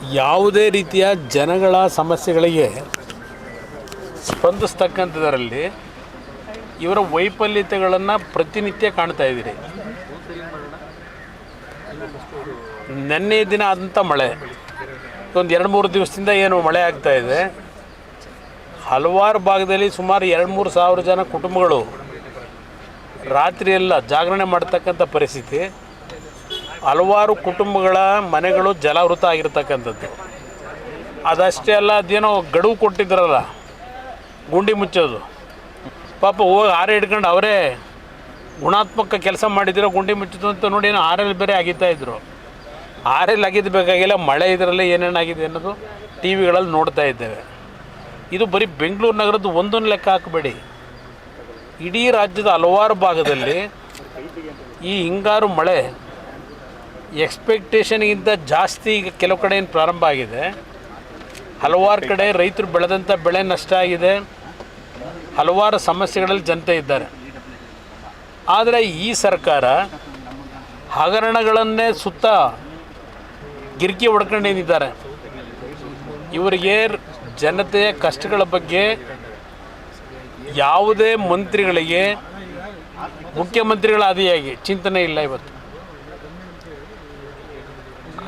ಯಾವುದೇ ರೀತಿಯ ಜನಗಳ ಸಮಸ್ಯೆಗಳಿಗೆ ಸ್ಪಂದಿಸ್ತಕ್ಕಂಥದ್ರಲ್ಲಿ ಇವರ ವೈಫಲ್ಯತೆಗಳನ್ನು ಪ್ರತಿನಿತ್ಯ ಕಾಣ್ತಾ ಇದ್ದೀರಿ. ನೆನ್ನೆ ದಿನ ಆದಂಥ ಮಳೆ. ಒಂದು ಎರಡು ಮೂರು ದಿವಸದಿಂದ ಏನು ಮಳೆ ಆಗ್ತಾ ಇದೆ. ಹಲವಾರು ಭಾಗದಲ್ಲಿ ಸುಮಾರು ಎರಡು ಮೂರು ಸಾವಿರ ಜನ ಕುಟುಂಬಗಳು ರಾತ್ರಿಯೆಲ್ಲ ಜಾಗರಣೆ ಮಾಡ್ತಕ್ಕಂಥ ಪರಿಸ್ಥಿತಿ. ಹಲವಾರು ಕುಟುಂಬಗಳ ಮನೆಗಳು ಜಲಾವೃತ ಆಗಿರ್ತಕ್ಕಂಥದ್ದು. ಅದಷ್ಟೇ ಅಲ್ಲ, ಅದೇನೋ ಗಡುವು ಕೊಟ್ಟಿದ್ರಲ್ಲ, ಗುಂಡಿ ಮುಚ್ಚೋದು. ಪಾಪ ಹೋಗಿ ಆರೆ ಹಿಡ್ಕೊಂಡು ಅವರೇ ಗುಣಾತ್ಮಕ ಕೆಲಸ ಮಾಡಿದಿರೋ ಗುಂಡಿ ಮುಚ್ಚಿತು ಅಂತ ನೋಡಿ ಏನೋ ಆರಲ್ಲಿ ಬೇರೆ ಇದ್ರು. ಆರೆಲ್ ಆಗಿದ್ದು ಬೇಕಾಗಿಲ್ಲ, ಮಳೆ ಇದರಲ್ಲಿ ಏನೇನಾಗಿದೆ ಅನ್ನೋದು ಟಿ ವಿಗಳಲ್ಲಿ ನೋಡ್ತಾ ಇದ್ದೇವೆ. ಇದು ಬರೀ ಬೆಂಗಳೂರು ನಗರದ್ದು ಒಂದೊಂದು ಲೆಕ್ಕ ಹಾಕಬೇಡಿ. ಇಡೀ ರಾಜ್ಯದ ಹಲವಾರು ಭಾಗದಲ್ಲಿ ಈ ಹಿಂಗಾರು ಮಳೆ ಎಕ್ಸ್ಪೆಕ್ಟೇಷನ್ಗಿಂತ ಜಾಸ್ತಿ ಈಗ ಕೆಲವು ಕಡೆ ಏನು ಪ್ರಾರಂಭ ಆಗಿದೆ. ಹಲವಾರು ಕಡೆ ರೈತರು ಬೆಳೆದಂಥ ಬೆಳೆ ನಷ್ಟ ಆಗಿದೆ. ಹಲವಾರು ಸಮಸ್ಯೆಗಳಲ್ಲಿ ಜನತೆ ಇದ್ದಾರೆ. ಆದರೆ ಈ ಸರ್ಕಾರ ಹಗರಣಗಳನ್ನೇ ಸುತ್ತ ಗಿರ್ಕಿ ಹೊಡ್ಕೊಂಡಿದ್ದಾರೆ ಇವರಿಗೆ ಜನತೆಯ ಕಷ್ಟಗಳ ಬಗ್ಗೆ ಯಾವುದೇ ಮಂತ್ರಿಗಳಿಗೆ ಮುಖ್ಯಮಂತ್ರಿಗಳ ಆದಿಯಾಗಿ ಚಿಂತನೆ ಇಲ್ಲ ಇವತ್ತು.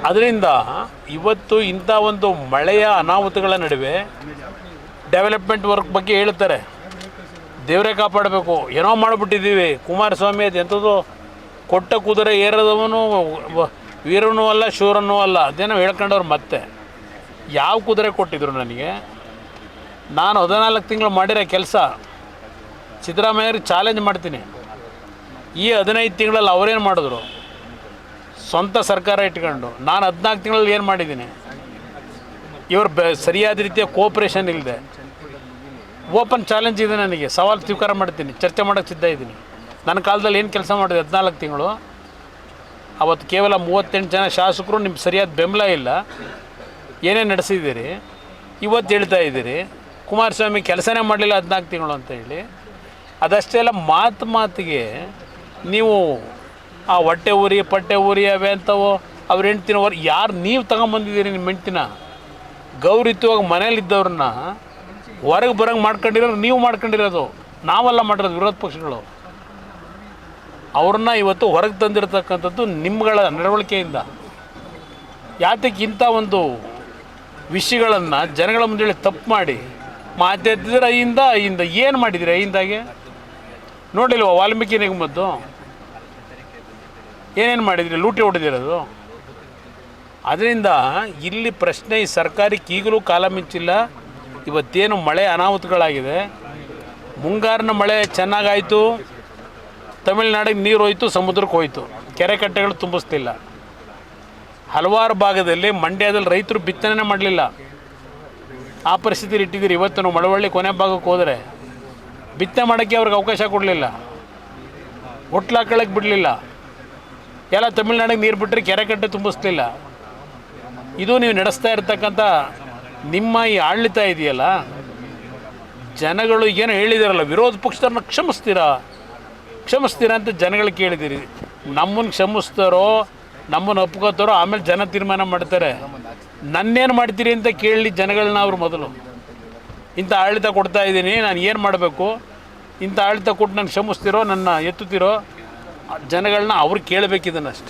ಅದರಿಂದ ಇವತ್ತು ಇಂಥ ಒಂದು ಮಳೆಯ ಅನಾಹುತಗಳ ನಡುವೆ ಡೆವಲಪ್ಮೆಂಟ್ ವರ್ಕ್ ಬಗ್ಗೆ ಹೇಳ್ತಾರೆ ದೇವರೇ ಕಾಪಾಡಬೇಕು. ಏನೋ ಮಾಡಿಬಿಟ್ಟಿದ್ದೀವಿ. ಕುಮಾರಸ್ವಾಮಿ ಅದು ಎಂಥದ್ದು ಕೊಟ್ಟ ಕುದುರೆ ಏರದವನು ವೀರನೂ ಅಲ್ಲ, ಶೂರನೂ ಅಲ್ಲ. ಅದೇನೋ ಹೇಳ್ಕೊಂಡವ್ರು ಮತ್ತೆ. ಯಾವ ಕುದುರೆ ಕೊಟ್ಟಿದ್ರು ನನಗೆ? ನಾನು ಹದಿನಾಲ್ಕು ತಿಂಗಳು ಮಾಡಿರೋ ಕೆಲಸ ಸಿದ್ದರಾಮಯ್ಯರಿಗೆ ಚಾಲೆಂಜ್ ಮಾಡ್ತೀನಿ. ಈ ಹದಿನೈದು ತಿಂಗಳಲ್ಲಿ ಅವರೇನು ಮಾಡಿದ್ರು? ಸ್ವಂತ ಸರ್ಕಾರ ಇಟ್ಕೊಂಡು ನಾನು ಹದಿನಾಲ್ಕು ತಿಂಗಳಲ್ಲಿ ಏನು ಮಾಡಿದ್ದೀನಿ? ಇವರು ಬೆ ಸರಿಯಾದ ರೀತಿಯ ಕೋಪ್ರೇಷನ್ ಇಲ್ಲದೆ ಓಪನ್ ಚಾಲೆಂಜ್ ಇದೆ ನನಗೆ. ಸವಾಲು ಸ್ವೀಕಾರ ಮಾಡ್ತೀನಿ. ಚರ್ಚೆ ಮಾಡೋಕ್ಕೆ ಸಿದ್ಧ ಇದ್ದೀನಿ. ನನ್ನ ಕಾಲದಲ್ಲಿ ಏನು ಕೆಲಸ ಮಾಡಿದೆ ಹದಿನಾಲ್ಕು ತಿಂಗಳು? ಅವತ್ತು ಕೇವಲ ಮೂವತ್ತೆಂಟು ಜನ ಶಾಸಕರು ನಿಮ್ಗೆ ಸರಿಯಾದ ಬೆಂಬಲ ಇಲ್ಲ. ಏನೇ ನಡೆಸಿದ್ದೀರಿ? ಇವತ್ತು ಹೇಳ್ತಾ ಇದ್ದೀರಿ. ಕುಮಾರಸ್ವಾಮಿ ಕೆಲಸನೇ ಮಾಡಲಿಲ್ಲ ಹದಿನಾಲ್ಕು ತಿಂಗಳು ಅಂತ ಹೇಳಿ. ಅದಷ್ಟೇ ಅಲ್ಲ, ಮಾತು ಮಾತಿಗೆ ನೀವು ಆ ಹೊಟ್ಟೆ ಉರಿ, ಪಟ್ಟೆ ಉರಿ, ಅವೆ ಅಂತವೋ ಅವ್ರ ಹೆಂಡ್ತಿನ ಹೊರ ಯಾರು ನೀವು ತಗೊಂಬಂದಿದ್ದೀರಿ ನಿಮ್ಮ ಹೆಂಡ್ತಿನ? ಗೌರಿತವಾಗಿ ಮನೇಲಿದ್ದವ್ರನ್ನ ಹೊರಗೆ ಬರೋಂಗೆ ಮಾಡ್ಕೊಂಡಿರೋರು ನೀವು ಮಾಡ್ಕೊಂಡಿರೋದು. ನಾವೆಲ್ಲ ಮಾಡಿರೋದು ವಿರೋಧ ಪಕ್ಷಗಳು. ಅವ್ರನ್ನ ಇವತ್ತು ಹೊರಗೆ ತಂದಿರತಕ್ಕಂಥದ್ದು ನಿಮ್ಮಗಳ ನಡವಳಿಕೆಯಿಂದ. ಯಾತಕ್ಕೆ ಇಂಥ ಒಂದು ವಿಷಯಗಳನ್ನು ಜನಗಳ ಮುಂದೆ ತಪ್ಪು ಮಾಡಿ ಮಾತಾಡ್ತಿದ್ರೆ ಅಯಿಂದ ಅಯಿಂದ ಏನು ಮಾಡಿದಿರಿ ಅಯಿಂದಾಗೆ ನೋಡಿಲ್ವ ವಾಲ್ಮೀಕಿ ನಿಗಮದ್ದು? ಏನೇನು ಮಾಡಿದ್ರಿ? ಲೂಟಿ ಹೊಡೆದಿರೋದು? ಅದರಿಂದ ಇಲ್ಲಿ ಪ್ರಶ್ನೆ, ಈ ಸರ್ಕಾರಕ್ಕೆ ಈಗಲೂ ಕಾಲ ಮಿಂಚಿಲ್ಲ. ಇವತ್ತೇನು ಮಳೆ ಅನಾಹುತಗಳಾಗಿದೆ. ಮುಂಗಾರಿನ ಮಳೆ ಚೆನ್ನಾಗಾಯಿತು. ತಮಿಳ್ನಾಡಿಗೆ ನೀರು ಹೋಯ್ತು, ಸಮುದ್ರಕ್ಕೆ ಹೋಯ್ತು. ಕೆರೆ ಕಟ್ಟೆಗಳು ತುಂಬಿಸ್ತಿಲ್ಲ. ಹಲವಾರು ಭಾಗದಲ್ಲಿ ಮಂಡ್ಯದಲ್ಲಿ ರೈತರು ಬಿತ್ತನೆ ಮಾಡಲಿಲ್ಲ. ಆ ಪರಿಸ್ಥಿತಿಲಿ ಇಟ್ಟಿದ್ದೀರಿ. ಇವತ್ತು ನಾವು ಮಳವಳ್ಳಿ ಕೊನೆ ಭಾಗಕ್ಕೆ ಹೋದರೆ ಬಿತ್ತನೆ ಮಾಡೋಕ್ಕೆ ಅವ್ರಿಗೆ ಅವಕಾಶ ಕೊಡಲಿಲ್ಲ. ಹೊಟ್ಲಾಕೊಳ್ಳೋಕ್ಕೆ ಬಿಡಲಿಲ್ಲ. ಎಲ್ಲ ತಮಿಳ್ನಾಡಿಗೆ ನೀರು ಬಿಟ್ಟರೆ ಕೆರೆ ಕಟ್ಟೆ ತುಂಬಿಸ್ಲಿಲ್ಲ. ಇದು ನೀವು ನಡೆಸ್ತಾ ಇರ್ತಕ್ಕಂಥ ನಿಮ್ಮ ಈ ಆಡಳಿತ ಇದೆಯಲ್ಲ? ಜನಗಳು ಏನೋ ಹೇಳಿದಾರಲ್ಲ, ವಿರೋಧ ಪಕ್ಷದವ್ರನ್ನ ಕ್ಷಮಿಸ್ತೀರಾ? ಕ್ಷಮಿಸ್ತೀರಾ ಅಂತ ಜನಗಳು ಕೇಳಿದ್ದೀರಿ ನಮ್ಮನ್ನು ಕ್ಷಮಿಸ್ತಾರೋ ನಮ್ಮನ್ನು ಒಪ್ಕೋತಾರೋ, ಆಮೇಲೆ ಜನ ತೀರ್ಮಾನ ಮಾಡ್ತಾರೆ. ನನ್ನೇನು ಮಾಡ್ತೀರಿ ಅಂತ ಕೇಳಲಿ ಜನಗಳನ್ನ ಅವರು ಮೊದಲು. ಇಂಥ ಆಡಳಿತ ಕೊಡ್ತಾ ಇದ್ದೀನಿ, ನಾನು ಏನು ಮಾಡಬೇಕು? ಇಂಥ ಆಡಳಿತ ಕೊಟ್ಟು ನಾನು ಕ್ಷಮಿಸ್ತಿರೋ, ನನ್ನ ಎತ್ತುತ್ತೀರೋ? ಜನಗಳನ್ನ ಅವ್ರು ಕೇಳಬೇಕಿದ್ದನ್ನಷ್ಟೆ